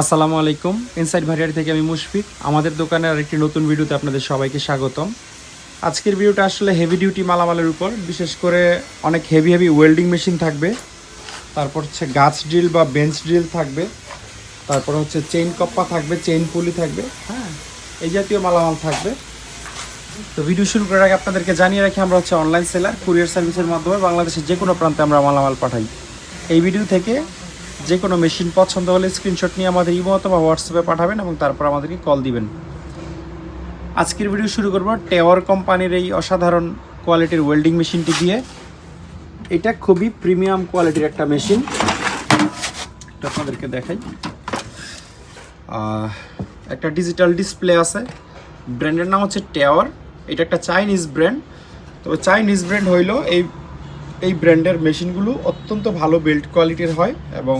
আসসালামু আলাইকুম। ইনসাইড ভারিয়ার থেকে আমি মুশফিক। আমাদের দোকানের আরেকটি নতুন ভিডিওতে আপনাদের সবাইকে স্বাগতম। আজকের ভিডিওটা আসলে হেভি ডিউটি মালামালের উপর। বিশেষ করে অনেক হেভি হেভি ওয়েল্ডিং মেশিন থাকবে। তারপর হচ্ছে গাছ ড্রিল বা বেঞ্চ ড্রিল থাকবে। তারপর হচ্ছে চেইন কপ্পা থাকবে চেইন পুলি থাকবে। হ্যাঁ এই জাতীয় মালামাল থাকবে। তো ভিডিও শুরু করার আগে আপনাদেরকে জানিয়ে রাখি, আমরা হচ্ছে অনলাইন সেলার কুরিয়ার সার্ভিসের মাধ্যমে বাংলাদেশের যে কোনো প্রান্তে আমরা মালামাল পাঠাই। এই ভিডিও থেকে যে কোনো মেশিন পছন্দ হলে স্ক্রিনশট নিয়ে আমাদের ইমো অথবা হোয়াটসঅ্যাপে পাঠাবেন এবং তারপর আমাদেরকে কল দিবেন। আজকের ভিডিও শুরু করব টেওয়ার কোম্পানির এই অসাধারণ কোয়ালিটির ওয়েল্ডিং মেশিনটি দিয়ে। এটা খুবই প্রিমিয়াম কোয়ালিটির একটা মেশিন এটা আপনাদেরকে দেখাই। একটা ডিজিটাল ডিসপ্লে আছে। ব্র্যান্ডের নাম হচ্ছে টেওয়ার এটা একটা চাইনিজ ব্র্যান্ড তবে চাইনিজ ব্র্যান্ড হইলেও এই এই ব্র্যান্ডের মেশিনগুলো অত্যন্ত ভালো বিল্ড কোয়ালিটির হয় এবং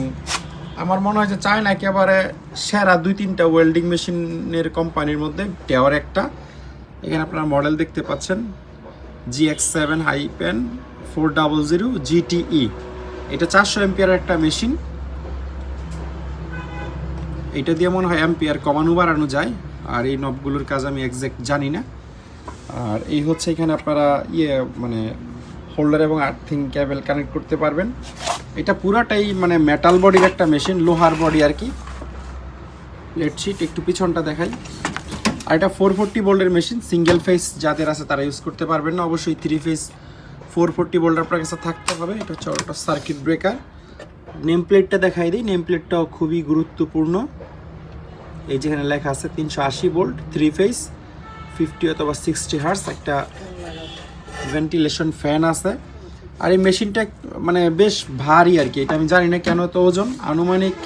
আমার মনে হয় যে চায়না একেবারে সেরা দুই তিনটা ওয়েল্ডিং মেশিনের কোম্পানির মধ্যে টেওয়ার একটা। এখানে আপনারা মডেল দেখতে পাচ্ছেন। G X seven hyphen four double zero GTE এটা চারশো এমপিয়ার একটা মেশিন এটা দিয়ে মনে হয় অ্যাম্পিয়ার কমানো বাড়ানো যায়। আর এই নবগুলোর কাজ আমি একজ্যাক্ট জানি না। আর এই হচ্ছে এখানে আপনারা ইয়ে মানে হোল্ডার এবং আর্থিং ক্যাবেল কানেক্ট করতে পারবেন। এটা পুরাটাই মানে মেটাল বডির একটা মেশিন লোহার বডি আর কি। লেডশিট একটু পিছনটা দেখাই। আর এটা ফোর ফোরটি বোল্ডের মেশিন সিঙ্গেল ফেস যাদের আছে তারা ইউজ করতে পারবেন না। অবশ্যই three phase four forty volt আপনার কাছে থাকতে হবে। এটা হচ্ছে ওটা সার্কিট ব্রেকার নেম প্লেটটা দেখাই দিই। নেম প্লেটটাও খুবই গুরুত্বপূর্ণ। এই যেখানে লেখা আছে, তিনশো আশি বোল্ট থ্রি ফেস ফিফটি অথবা সিক্সটি হার্স একটা ভেন্টিলেশন ফ্যান আছে। আর এই মেশিনটা মানে বেশ ভারী আর কি, এটা আমি জানি না কেন তো ওজন। আনুমানিক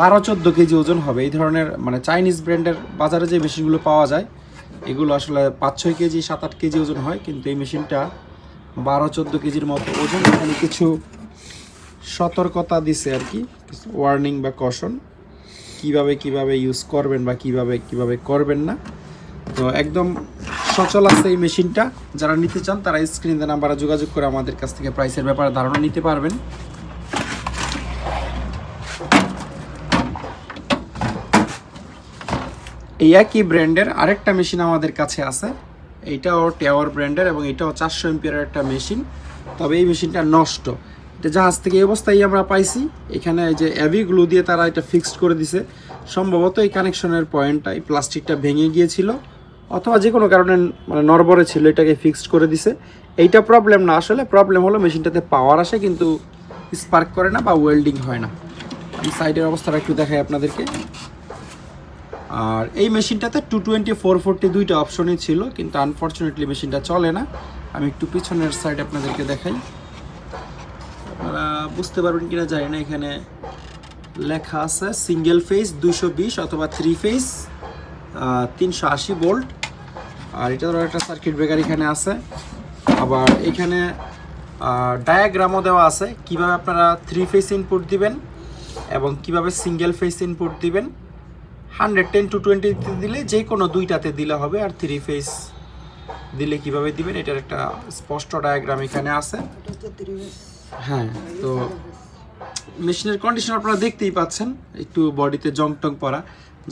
বারো চোদ্দ কেজি ওজন হবে। এই ধরনের মানে চাইনিজ ব্র্যান্ডের বাজারে যে মেশিনগুলো পাওয়া যায়, এগুলো আসলে পাঁচ ছয় কেজি, সাত আট কেজি ওজন হয়। কিন্তু এই মেশিনটা বারো চোদ্দ কেজির মতো ওজন। এখানে কিছু সতর্কতা দিছে আর কি ওয়ার্নিং বা কশন কীভাবে কীভাবে ইউজ করবেন বা কীভাবে কীভাবে করবেন না। তো একদম সচল আছে এই মেশিনটা। যারা নিতে চান, তারা স্ক্রিনে নাম্বারে যোগাযোগ করে আমাদের কাছ থেকে প্রাইসের ব্যাপারে ধারণা নিতে পারবেন। এই একই ব্র্যান্ডের আরেকটা মেশিন আমাদের কাছে আছে। এইটাও টাওয়ার ব্র্যান্ডের এবং এটাও চারশো এমপিয়ারের একটা মেশিন। তবে এই মেশিনটা নষ্ট। এটা জাহাজ থেকে এই অবস্থায় আমরা পাইছি। এখানে যে অ্যাভি গ্লু দিয়ে তারা এটা ফিক্সড করে দিছে। সম্ভবত এই কানেকশনের পয়েন্টটা এই প্লাস্টিকটা ভেঙে গিয়েছিল। অথবা যে কোনো কারণে মানে নরবরে ছিল এটাকে ফিক্সড করে দিছে। এইটা প্রবলেম না আসলে প্রবলেম হলো মেশিনটাতে পাওয়ার আসে কিন্তু স্পার্ক করে না বা ওয়েল্ডিং হয় না। আমি সাইডের অবস্থাটা একটু দেখাই আপনাদেরকে। আর এই মেশিনটাতে টু টোয়েন্টি ফোর ফোরটি দুইটা অপশনই ছিল, কিন্তু আনফর্চুনেটলি মেশিনটা চলে না। আমি একটু পিছনের সাইড আপনাদেরকে দেখাই। আপনারা বুঝতে পারবেন কিনা জানি না, এখানে লেখা আছে সিঙ্গেল ফেস দুশো বিশ অথবা থ্রি ফেস তিনশো আশি বোল্ট। আর এটা ধরো একটা সার্কিট ব্রেকার এখানে আছে। আবার এখানে ডায়াগ্রামও দেওয়া আছে কীভাবে আপনারা থ্রি ফেস ইনপুট দিবেন এবং কীভাবে সিঙ্গেল ফেস ইনপুট দিবেন হান্ড্রেড টেন টু টোয়েন্টিতে দিলে যে কোনো দুইটাতে দিলে হবে আর থ্রি ফেস দিলে কীভাবে দিবেন এটার একটা স্পষ্ট ডায়াগ্রাম এখানে আছে। হ্যাঁ তো মেশিনের কন্ডিশন আপনারা দেখতেই পাচ্ছেন একটু বডিতে জং টং পরা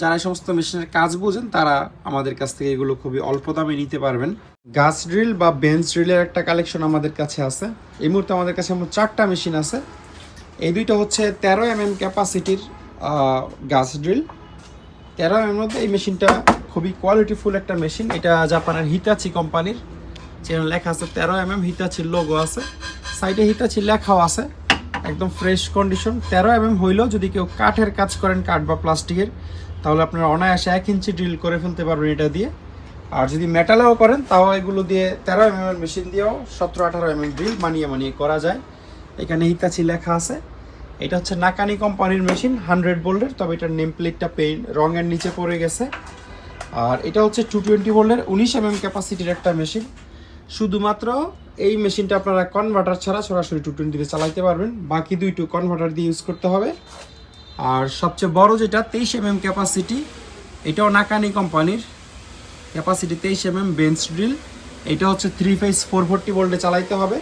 যারা এই সমস্ত মেশিনের কাজ বোঝেন, তারা আমাদের কাছ থেকে এগুলো খুবই অল্প দামে নিতে পারবেন। গাছ ড্রিল বা বেঞ্চ ড্রিলের একটা কালেকশন আমাদের কাছে আছে। এই মুহূর্তে আমাদের কাছে আমার চারটা মেশিন আছে। এই দুইটা হচ্ছে তেরো এম এম ক্যাপাসিটির গাছ ড্রিল তেরো এম মধ্যে এই মেশিনটা খুবই কোয়ালিটিফুল একটা মেশিন এটা জাপানের হিতাচি কোম্পানির যেখানে লেখা আছে তেরো এম এম হিতাচির লোগো আছে। সাইডে হিতাচি লেখাও আছে। একদম ফ্রেশ কন্ডিশন তেরো এম এম হইলেও যদি কেউ কাঠের কাজ করেন, কাঠ বা প্লাস্টিকের তাহলে আপনারা অনায়াসে এক ইঞ্চি ড্রিল করে ফেলতে পারবেন এটা দিয়ে। আর যদি মেটালেও করেন, তাও এগুলো দিয়ে তেরো এম এম মেশিন দিয়েও সতেরো আঠারো এম এম ড্রিল মানিয়ে মানিয়ে করা যায়। এখানে হিতাচি লেখা আছে। এটা হচ্ছে নাকানি কোম্পানির মেশিন হান্ড্রেড বোল্ডের তবে এটার নেম প্লেটটা পেইন রঙের নিচে পড়ে গেছে। আর এটা হচ্ছে টু টোয়েন্টি বোল্ডের উনিশ এম এম ক্যাপাসিটির একটা মেশিন শুধুমাত্র এই মেশিনটা আপনারা কনভার্টার ছাড়া সরাসরি টু টোয়েন্টিতে চালাইতে পারবেন। বাকি দুইটু কনভার্টার দিয়ে ইউজ করতে হবে। আর সবচেয়ে বড় যেটা, তেইশ এম এম ক্যাপাসিটি এটাও নাকানি কোম্পানির ক্যাপাসিটি তেইশ এম এম বেঞ্চ ড্রিল এটা হচ্ছে থ্রি ফেস ফোর ফোরটি ভোল্টে চালাইতে হবে।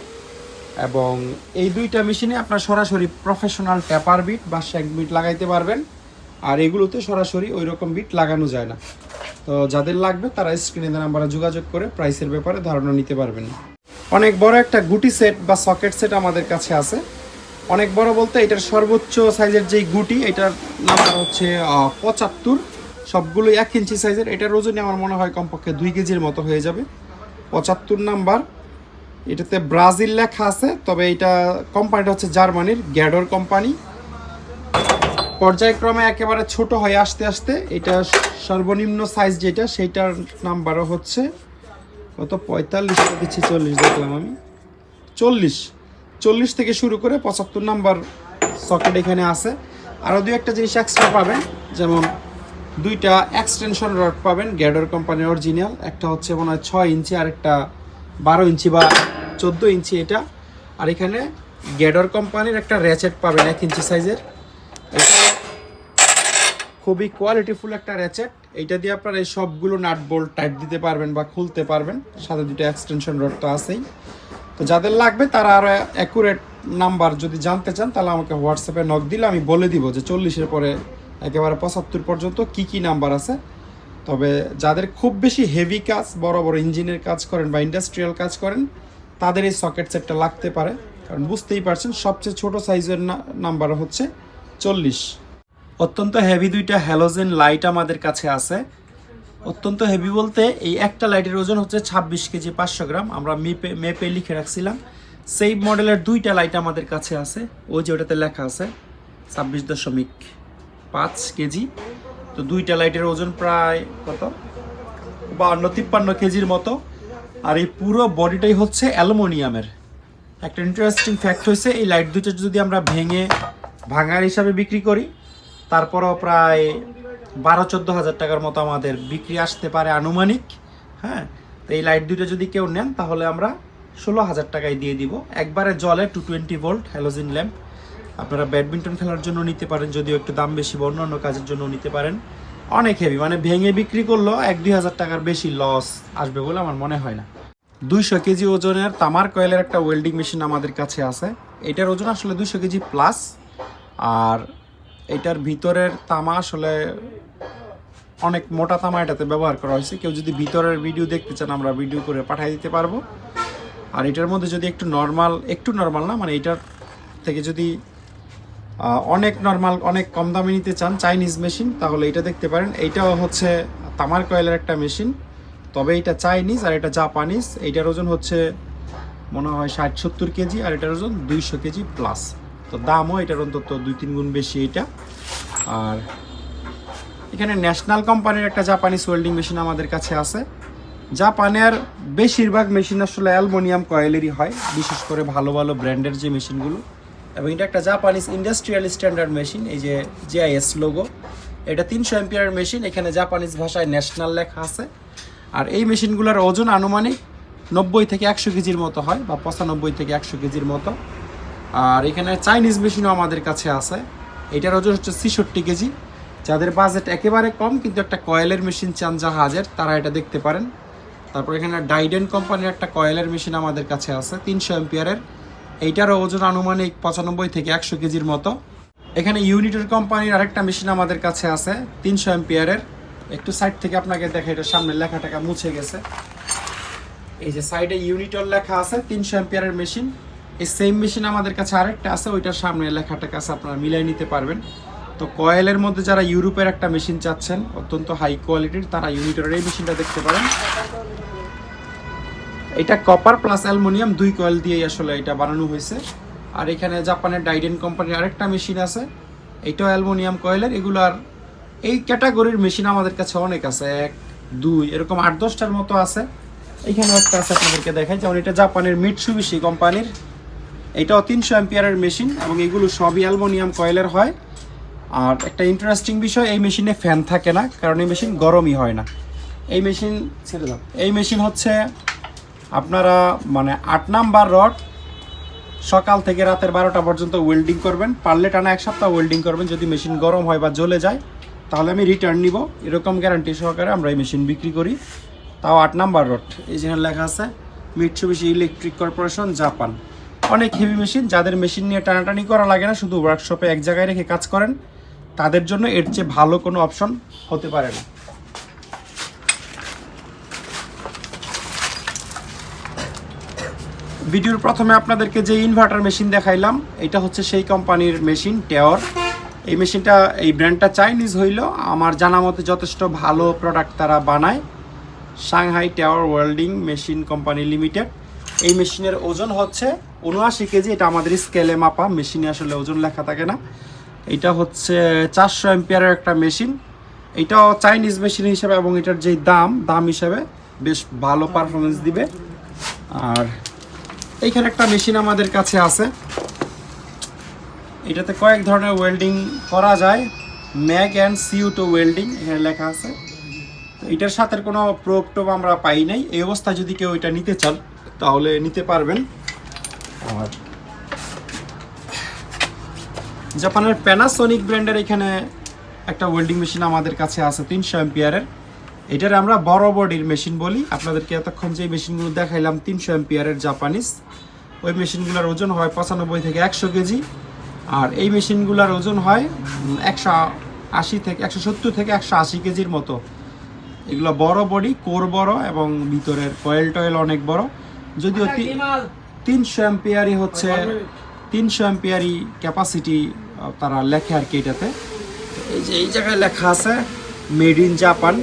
এবং এই দুইটা মেশিনে আপনার সরাসরি প্রফেশনাল ট্যাপার বিট বা শ্যাক বিট লাগাইতে পারবেন। আর এগুলোতে সরাসরি ওই রকম বিট লাগানো যায় না। তো যাদের লাগবে তারা স্ক্রিনে নাম্বারে যোগাযোগ করে প্রাইসের ব্যাপারে ধারণা নিতে পারবেন। অনেক বড় একটা গুটি সেট বা সকেট সেট আমাদের কাছে আছে। অনেক বড় বলতে এটার সর্বোচ্চ সাইজের যেই গুটি, এটার নাম্বার হচ্ছে পঁচাত্তর। সবগুলো এক ইঞ্চি সাইজের এটার ওজনই আমার মনে হয় কমপক্ষে দুই কেজির মতো হয়ে যাবে। পঁচাত্তর নাম্বার এটাতে ব্রাজিল লেখা আছে, তবে এটা কোম্পানিটা হচ্ছে জার্মানির, গ্যাডর কোম্পানি পর্যায়ক্রমে একেবারে ছোট হয়ে আসতে আসতে এটা সর্বনিম্ন সাইজ যেটা, সেইটার নাম্বারও হচ্ছে কত? পঁয়তাল্লিশ দিচ্ছি চল্লিশ দেখলাম আমি। চল্লিশ। চল্লিশ থেকে শুরু করে পঁচাত্তর নাম্বার সকেট এখানে আছে। আরও দু একটা জিনিস এক্সট্রা পাবেন, যেমন দুইটা এক্সটেনশন রড পাবেন গ্যাডর কোম্পানির অরিজিনাল একটা হচ্ছে মনে হয় ছয় ইঞ্চি আর একটা বারো ইঞ্চি বা চোদ্দ ইঞ্চি এটা। আর এখানে গ্যাডর কোম্পানির একটা র্যাচেট পাবেন এক ইঞ্চি সাইজের এটা খুবই কোয়ালিটিফুল একটা র্যাচেট এইটা দিয়ে আপনারা এই সবগুলো নাট বোল্ট টাইট দিতে পারবেন বা খুলতে পারবেন। সাথে দুটো এক্সটেনশন রড তো আছেই। তো যাদের লাগবে তারা আরও অ্যাকুরেট নাম্বার যদি জানতে চান, তাহলে আমাকে হোয়াটসঅ্যাপে নক দিলে আমি বলে দিব যে চল্লিশের পরে একেবারে পঁচাত্তর পর্যন্ত কি কি নাম্বার আছে। তবে যাদের খুব বেশি হেভি কাজ, বড় বড় ইঞ্জিনের কাজ করেন বা ইন্ডাস্ট্রিয়াল কাজ করেন, তাদের এই সকেট সেটটা লাগতে পারে। কারণ বুঝতেই পারছেন, সবচেয়ে ছোট সাইজের নাম্বার হচ্ছে চল্লিশ। অত্যন্ত হেভি দুইটা হ্যালোজেন লাইট আমাদের কাছে আছে। অত্যন্ত হেভি বলতে এই একটা লাইটের ওজন হচ্ছে ছাব্বিশ কেজি পাঁচশো গ্রাম। আমরা মেপে মেপে লিখে রাখছিলাম। সেই মডেলের দুইটা লাইট আমাদের কাছে আছে। ওই যে ওটাতে লেখা আছে, ছাব্বিশ দশমিক পাঁচ কেজি। তো দুইটা লাইটের ওজন প্রায় কত? বান্ন তিপ্পান্ন কেজির মতো। আর এই পুরো বডিটাই হচ্ছে অ্যালুমিনিয়ামের। একটা ইন্টারেস্টিং ফ্যাক্ট হয়েছে, এই লাইট দুটো যদি আমরা ভেঙে ভাঙার হিসাবে বিক্রি করি, তারপরও প্রায় বারো চোদ্দ হাজার টাকার মতো আমাদের বিক্রি আসতে পারে আনুমানিক হ্যাঁ? তো এই লাইট দুটো যদি কেউ নেন, তাহলে আমরা ষোলো হাজার টাকায় দিয়ে দিব। একবারে জলে two twenty volt halogen lamp. আপনারা ব্যাডমিন্টন খেলার জন্য নিতে পারেন, যদিও একটু দাম বেশি বা অন্যান্য কাজের জন্য নিতে পারেন। অনেক হেভি মানে ভেঙে বিক্রি করলেও এক দুই হাজার টাকার বেশি লস আসবে বলে আমার মনে হয় না। দুইশো কেজি ওজনের তামার কয়েলের একটা ওয়েল্ডিং মেশিন আমাদের কাছে আছে। এটার ওজন আসলে দুইশো কেজি প্লাস আর এটার ভিতরের তামা আসলে অনেক মোটা তামা এটাতে ব্যবহার করা হয়েছে। কেউ যদি ভিতরের ভিডিও দেখতে চান, আমরা ভিডিও করে পাঠিয়ে দিতে পারব। আর এটার মধ্যে যদি একটু নর্মাল একটু নর্মাল না মানে এটার থেকে যদি অনেক নর্মাল অনেক কম দামে নিতে চান চাইনিজ মেশিন তাহলে এটা দেখতে পারেন। এইটাও হচ্ছে তামার কয়েলের একটা মেশিন তবে এটা চাইনিজ আর এটা জাপানিজ এইটার ওজন হচ্ছে, মনে হয় ষাট সত্তর কেজি, আর এটার ওজন দুইশো কেজি প্লাস তো দামও এটার অন্তত দুই তিন গুণ বেশি এটা। আর এখানে ন্যাশনাল কোম্পানির একটা জাপানিজ ওয়েল্ডিং মেশিন আমাদের কাছে আছে। জাপানের বেশিরভাগ মেশিন আসলে অ্যালমোনিয়াম কয়েলেরই হয়, বিশেষ করে ভালো ভালো ব্র্যান্ডের যে মেশিনগুলো এবং এটা একটা জাপানিজ ইন্ডাস্ট্রিয়াল স্ট্যান্ডার্ড মেশিন এই যে জিআইএস লোগো এটা তিনশো এমপিয়ার মেশিন এখানে জাপানিজ ভাষায় ন্যাশনাল লেখা আছে। আর এই মেশিনগুলোর ওজন আনুমানিক নব্বই থেকে একশো কেজির মতো হয়, বা পঁচানব্বই থেকে একশো কেজির মতো। আর এখানে চাইনিজ মেশিনও আমাদের কাছে আছে। এটার ওজন হচ্ছে ছিষট্টি কেজি। যাদের বাজেট একেবারে কম, কিন্তু একটা কয়েলের মেশিন চান জাহাজের, তারা এটা দেখতে পারেন। তারপর এখানে ডাইডেন কোম্পানির একটা কয়েলের মেশিন আমাদের কাছে আছে, তিনশো এম্পিয়ারের এইটারও ওজন আনুমানিক পঁচানব্বই থেকে একশো কেজির মতো। এখানে ইউনিটের কোম্পানির আরেকটা মেশিন আমাদের কাছে আছে, তিনশো এম্পিয়ারের একটু সাইড থেকে আপনাকে দেখে এটা সামনে লেখাটাকা মুছে গেছে। এই যে সাইডে ইউনিটর লেখা আছে, তিনশো এম্পিয়ারের মেশিন। এই সেম মেশিন আমাদের কাছে আরেকটা আছে, ওইটার সামনে লেখাটা কাছে আপনারা মিলাই নিতে পারবেন। তো কয়েলের মধ্যে যারা ইউরোপের একটা মেশিন চাচ্ছেন, অত্যন্ত হাই কোয়ালিটির তারা ইউনিটরের এই মেশিনটা দেখতে পারেন। এটা কপার প্লাস অ্যালুমিনিয়াম দুই কয়েল দিয়েই আসলে এটা বানানো হয়েছে। আর এখানে জাপানের ডাইডেন কোম্পানির আরেকটা মেশিন আছে, এটাও অ্যালুমিনিয়াম কয়েলের এগুলার এই ক্যাটাগরির মেশিন আমাদের কাছে অনেক আছে, এক, দুই, এরকম আট, দশটার মতো আছে। এখানে একটা আছে আপনাদেরকে দেখাই, যেমন এটা জাপানের মিটসুবিশি কোম্পানির এটাও তিনশো অ্যাম্পিয়ারের মেশিন এবং এগুলো সবই অ্যালুমিনিয়াম কয়েলের হয়। আর একটা ইন্টারেস্টিং বিষয়, এই মেশিনে ফ্যান থাকে না, কারণ এই মেশিন গরমই হয় না। এই মেশিন ছেড়ে দাও। এই মেশিন হচ্ছে আপনারা মানে আট নাম্বার রড, সকাল থেকে রাতের বারোটা পর্যন্ত ওয়েল্ডিং করবেন। পারলে টানা এক সপ্তাহ ওয়েল্ডিং করবেন, যদি মেশিন গরম হয় বা জ্বলে যায়। তাহলে আমি রিটার্ন নিব। এরকম গ্যারান্টি সহকারে আমরা এই মেশিন বিক্রি করি। তাও আট নাম্বার রড। এই যেখানে লেখা আছে মিটসুবিশি ইলেকট্রিক কর্পোরেশন জাপান অনেক হেভি মেশিন যাদের মেশিন নিয়ে টানাটানি করা লাগে না, শুধু ওয়ার্কশপে এক জায়গায় রেখে কাজ করেন, তাদের জন্য এর চেয়ে ভালো কোনো অপশন হতে পারে না। ভিডিওর প্রথমে আপনাদেরকে যে ইনভার্টার মেশিন দেখাইলাম, এটা হচ্ছে সেই কোম্পানির মেশিন টেওর এই মেশিনটা এই ব্র্যান্ডটা চাইনিজ হইল। আমার জানা মতে যথেষ্ট ভালো প্রোডাক্ট তারা বানায়। Shanghai tower welding machine company limited এই মেশিনের ওজন হচ্ছে উনআশি কেজি। এটা আমাদের স্কেলে মাপা, মেশিনে আসলে ওজন লেখা থাকে না। এটা হচ্ছে চারশো এম্পিয়ারের একটা মেশিন। এটাও চাইনিজ মেশিন হিসেবে এবং এটার যে দাম দাম হিসেবে বেশ ভালো পারফরমেন্স দিবে। আর এইখানে একটা মেশিন আমাদের কাছে আছে। এটাতে কয়েক ধরনের ওয়েল্ডিং করা যায়। MAG and CO two welding এখানে লেখা আছে। এটার সাথে কোনো প্রোপ টোপ আমরা পাই নাই। এই অবস্থায় যদি কেউ এটা নিতে চান তাহলে নিতে পারবেন। আর জাপানের প্যানাসোনিক ব্র্যান্ডের এখানে একটা ওয়েল্ডিং মেশিন আমাদের কাছে আছে তিনশো এম্পিয়ারের এটার আমরা বড় বডির মেশিন বলি। আপনাদেরকে এতক্ষণ যে মেশিনগুলো দেখাইলাম তিনশো এম্পিয়ারের জাপানিজ ওই মেশিনগুলোর ওজন হয় পঁচানব্বই থেকে একশো কেজি। আর এই মেশিনগুলোর ওজন হয় একশো আশি থেকে একশো সত্তর থেকে একশো আশি কেজির মতো। এগুলো বড় বডি কোর বড় এবং ভিতরের কয়েল টয়েল অনেক বড়। যদিও তিনশো এম্পিয়ারই হচ্ছে তিনশো এম্পিয়ারই ক্যাপাসিটি তারা লেখে আর কি এটাতে। এই যে এই জায়গায় লেখা আছে মেড ইন জাপান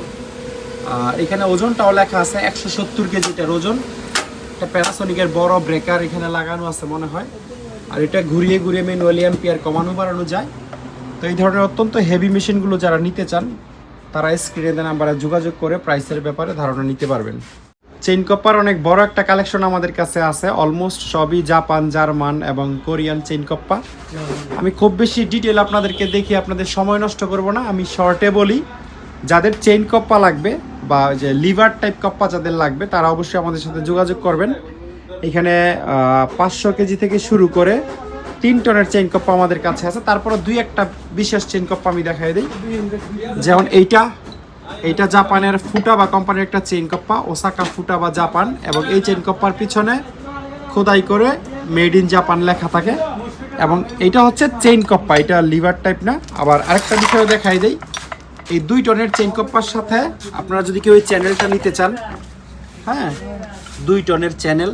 আর এখানে ওজনটাও লেখা আছে একশো সত্তর কেজিটার ওজন। একটা প্যারাসোনিকের বড় ব্রেকার এখানে লাগানো আছে মনে হয়। আর এটা ঘুরিয়ে ঘুরিয়ে ম্যানুয়ালি এম্পিয়ার কমানো বাড়ানো যায়। তো এই ধরনের অত্যন্ত হেভি মেশিনগুলো যারা নিতে চান তারা স্ক্রিনে নাম্বারে যোগাযোগ করে প্রাইসের ব্যাপারে ধারণা নিতে পারবেন। চেইন কপার অনেক বড় একটা কালেকশন আমাদের কাছে আছে। অলমোস্ট সবই জাপান জার্মান এবং কোরিয়ান চেইন কপ্পা আমি খুব বেশি ডিটেল আপনাদেরকে দেখি, আপনাদের সময় নষ্ট করব না। আমি শর্টে বলি, যাদের চেইন কপ্পা লাগবে বা যে লিভার টাইপ কপ্পা যাদের লাগবে, তারা অবশ্যই আমাদের সাথে যোগাযোগ করবেন। এখানে পাঁচশো কেজি থেকে শুরু করে তিন টনের চেইন কপ্পা আমাদের কাছে আছে। তারপরে দুই একটা বিশেষ চেইন কপ্পা আমি দেখাই দিই। যেমন এইটা এইটা জাপানের ফুটা বা কোম্পানির একটা চেইন কপ্পা, ওসাকা ফুটা বা জাপান, এবং এই চেইন কপ্পার পিছনে খোদাই করে মেড ইন জাপান লেখা থাকে। এবং এটা হচ্ছে চেইন কপ্পা, এটা লিভার টাইপ না। আবার আরেকটা বিষয় দেখাই দেই, এই দুই টনের চেইন কপ্পার সাথে আপনারা যদি কেউ এই চ্যানেলটা নিতে চান হ্যাঁ দুই টনের চ্যানেল,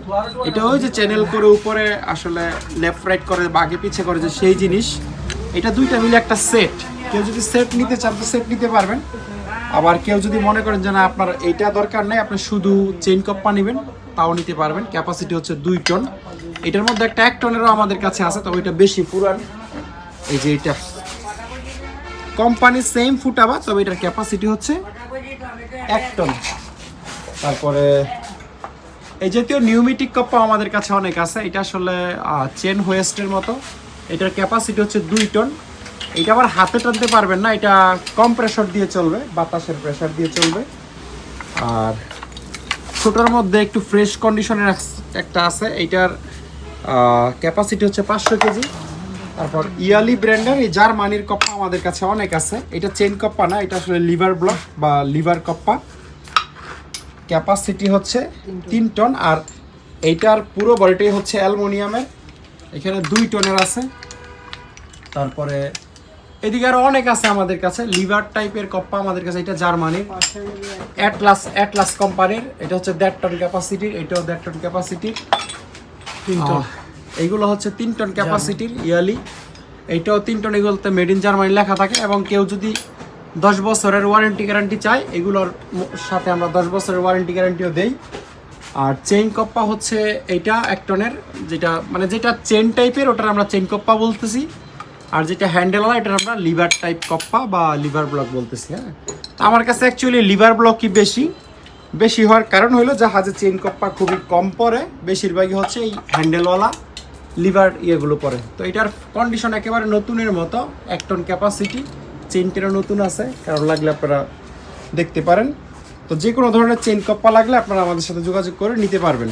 এটা ওই যে চ্যানেল করে উপরে আসলে লেফট রাইট করে বা আগে পিছে করে যে সেই জিনিস, এটা দুইটা মিলে একটা সেট কেউ যদি সেট নিতে চান তো সেট নিতে পারবেন। আবার কেউ যদি মনে করেন যে না, আপনার এইটা দরকার নেই, আপনি শুধু চেইন কপ্পা নেবেন, তাও নিতে পারবেন। ক্যাপাসিটি হচ্ছে দুই টন। এটার মধ্যে একটা এক টনেরও আমাদের কাছে আছে, তবে এটা বেশি পুরান। এই যে এটা কোম্পানি সেম ফুটাবা তবে এটার ক্যাপাসিটি হচ্ছে এক টন। তারপরে এই জাতীয় নিউমিটিক কপ্পা আমাদের কাছে অনেক আছে। এটা আসলে চেন হোয়েস্টের মতো। এটার ক্যাপাসিটি হচ্ছে দুই টন। এটা আবার হাতে টানতে পারবেন না এটা কম প্রেশার দিয়ে চলবে বাতাসের প্রেশার দিয়ে চলবে। আর ছোটোর মধ্যে একটু ফ্রেশ কন্ডিশনের একটা আছে এইটার ক্যাপাসিটি হচ্ছে পাঁচশো কেজি। তারপর ইয়ালি ব্র্যান্ডের এই জার্মানির কপ্পা আমাদের কাছে অনেক আছে। এটা চেন কপ্পা না এটা আসলে লিভার ব্লক বা লিভার কপ্পা। ক্যাপাসিটি হচ্ছে তিন টন। আর এইটার পুরো বডিটাই হচ্ছে অ্যালমোনিয়ামের। এখানে দুই টনের আছে। তারপরে এদিকে আরও অনেক আছে আমাদের কাছে। লিভার টাইপের কপ্পা আমাদের কাছে এটা জার্মানির। অ্যাটলাস অ্যাটলাস কোম্পানির। এটা হচ্ছে দেড় টন ক্যাপাসিটির এটাও দেড় টন ক্যাপাসিটির তিন টন। এইগুলো হচ্ছে তিন টন ক্যাপাসিটির ইয়ালি এইটাও তিন টন এগুলোতে মেড ইন জার্মানি লেখা থাকে এবং কেউ যদি দশ বছরের ওয়ারেন্টি গ্যারান্টি চাই এগুলোর সাথে আমরা দশ বছরের ওয়ারেন্টি গ্যারান্টিও দেই। আর চেইন কপ্পা হচ্ছে এইটা এক টনের যেটা মানে যেটা চেন টাইপের ওটার আমরা চেইন কপ্পা বলতেছি। আর যেটা হ্যান্ডেলওয়ালা এটার আমরা লিভার টাইপ কপ্পা বা লিভার ব্লক বলতেছি হ্যাঁ? আমার কাছে অ্যাকচুয়ালি লিভার ব্লকই বেশি। বেশি হওয়ার কারণ হলো জাহাজে চেইন কপ্পা খুবই কম পড়ে। বেশিরভাগই হচ্ছে এই হ্যান্ডেলওয়ালা লিভার ইয়েগুলো পড়ে। তো এটার কন্ডিশন একেবারে নতুনের মতো, এক টন ক্যাপাসিটি চেনটেরও নতুন আছে, কারণ লাগলে আপনারা দেখতে পারেন। তো যে কোনো ধরনের চেন কপ্পা লাগলে আপনারা আমাদের সাথে যোগাযোগ করে নিতে পারবেন।